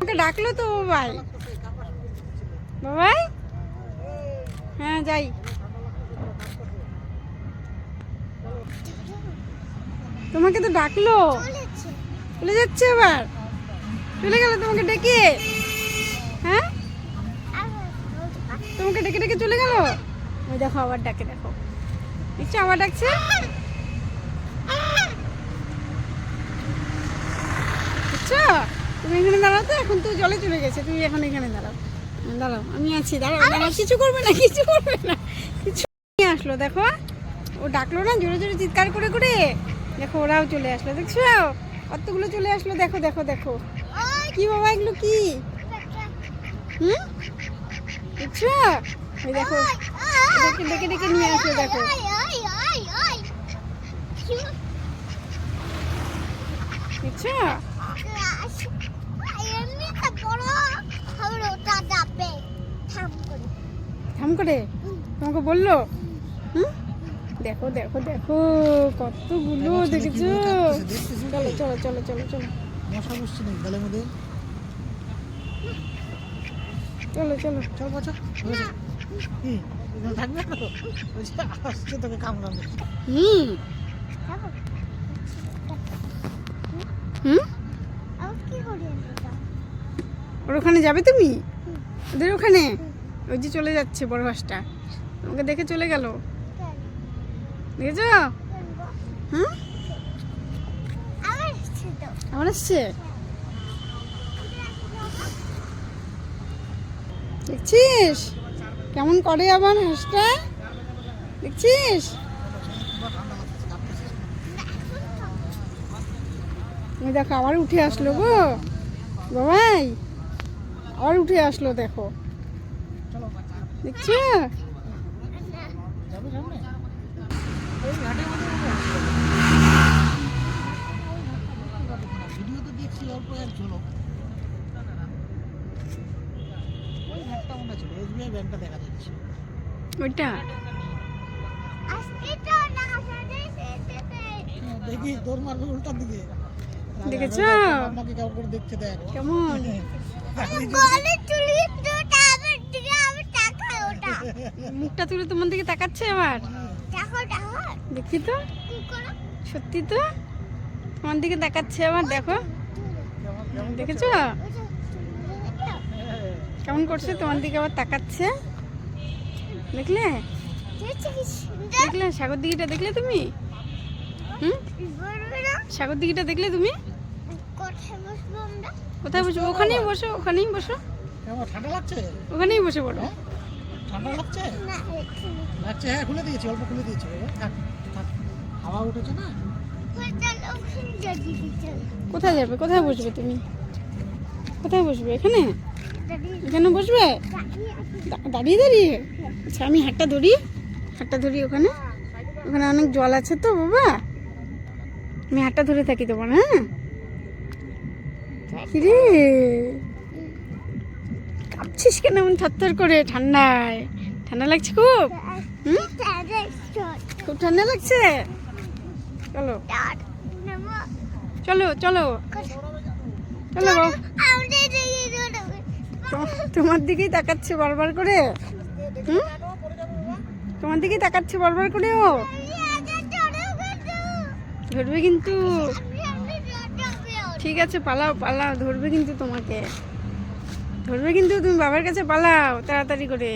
তোমাকে ডাকলো তো বাবাই। বাবাই? হ্যাঁ যাই। তোমাকে তো ডাকলো। চলে যাচ্ছে এবার চলে গেল তোমাকে ডেকে। হ্যাঁ? তোমাকে ডেকে ডেকে চলে গেল? ওই দেখো, আবার ডাকে, দেখো। দেখছ, আবার ডাকছে? তুমি এখানে দাঁড়াও তো এখন তো জলে চলে গেছে তুমি এখন এখানে দাঁড়াও। দাঁড়াও আমি আছি দাঁড়াও দাঁড়াও কিছু করবে না কিছু করবে না কিছু নিয়ে আসলো দেখো। ও ডাকলো না জোরে জোরে চিৎকার করে করে। দেখো ওরাও চলে আসলো দেখছ? কতগুলো চলে আসলো দেখো দেখো দেখো। কি বাবা এগুলো কি? হুম? দেখছ? ওই দেখো ডেকে ডেকে ডেকে নিয়ে আসলো দেখো। দেখছ? থাম করে। তোমাকে বলল? হুম? দেখো দেখো দেখো কতগুলো দেখেছ চলো চলো চলো চলো চলো। মশা বসছে নাকি গালের মধ্যে? চলো চলো। চল বছর থাকবে না তো আসছে তোকে কামড়াবে হুম। হুম? ওর ওখানে যাবে তুমি? ওদের ওখানে? ওই যে চলে যাচ্ছে বড় হাঁসটা। তোমাকে দেখে চলে গেল? দেখেছ? আবার আসছে দেখছিস? কেমন করে আবার হাঁসটা? দেখছিস? দেখো, আবার উঠে আসলো গো। আবার উঠে আসলো দেখো। দেখছ? ওইটা? দেখি তোর মারবে উল্টার দিকে। দেখেছ? আমাকে দেখতে দেখ কেমন? মুখটা তুলে তোমার দিকে তাকাচ্ছে আবার দেখি তো। সত্যি তো? তোমার দিকে তাকাচ্ছে আবার দেখো। দেখেছ? কেমন করছে? তোমার দিকে আবার তাকাচ্ছে। দেখলে? দেখলে? সাগর দিঘিটা দেখলে তুমি? হুম? সাগর দিঘিটা দেখলে তুমি? কোথায় বসো ওখানেই বসো ওখানেই বসো। কেমন ঠান্ডা লাগছে? ওখানেই বসে পড়ো। হ্যাঁ? ঠান্ডা লাগছে? লাগছে হ্যাঁ খুলে দিয়েছি অল্প খুলে দিয়েছি হাওয়া উঠেছে না? কোথায় যাবে? কোথায় বসবে তুমি? কোথায় বসবে? এখানে? এখানে বসবে? দাঁড়িয়ে দাঁড়িয়ে আচ্ছা আমি হাতটা ধরি? হাটটা ধরি ওখানে? ওখানে অনেক জল আছে তো বাবা। আমি হাটটা ধরে থাকি তোমার হ্যাঁ? কিরে। কাঁপছিস কেন এমন থরথর করে ঠান্ডায়? ঠান্ডা লাগছে খুব? খুব ঠান্ডা লাগছে? চলো। চলো চলো। চলো তোমার দিকেই তাকাচ্ছে বারবার করে। হুম? তোমার দিকেই তাকাচ্ছে বারবার করে ও ধরবে কিন্তু। ঠিক আছে, পালাও পালাও, ধরবে কিন্তু তোমাকে। ধরবে কিন্তু তুমি বাবার কাছে পালাও, তাড়াতাড়ি করে।